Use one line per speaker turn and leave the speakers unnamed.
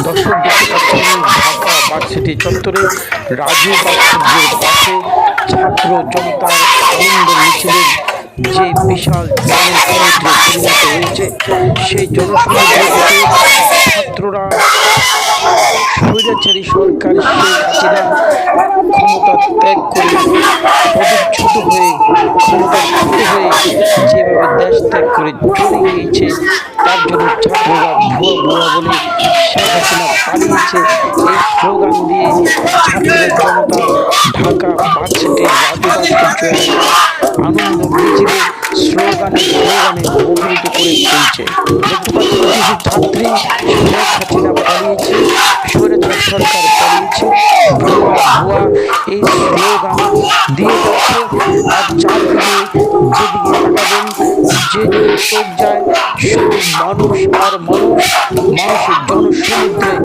দর্শক দেখতে পাচ্ছেন ঢাকা ভার্সিটি চত্বরে রাজু ভাস্কর্যের পাশে ছাত্র জনতার আনন্দ মিছিলের যে বিশাল জনসমুদ্রে পরিণত হয়েছে সেই জনসমুদ্রে থেকে ছাত্ররা স্বৈরাচারী সরকার শেখ ক্ষমতা ত্যাগ করে পদচ্যুত হয়ে যেভাবে দেশ ত্যাগ করে চলে গিয়েছে তার জন্য ছাত্ররা ভুয়া ভুয়া বলে শেখ হাসিনা পালিয়েছে। এই স্লোগান দিয়ে ছাত্র জনতা ঢাকা ভার্সিটির রাজু ভাস্কর্য এলাকায় আনন্দ মিছিলে স্লোগানে স্লোগানে মুখরিত করে তুলছে। দেখতে পাচ্ছি কিছু ছাত্রী শেখ পালিয়েছে, স্বৈরাচার সরকার পালিয়েছে। ভুয়া ভুয়া এই স্লোগান দিয়ে যাচ্ছে। আর চারদিকে যেদিকে চোখ যায় শুধু মানুষ আর মানুষ মানুষের জনসমুদ্রে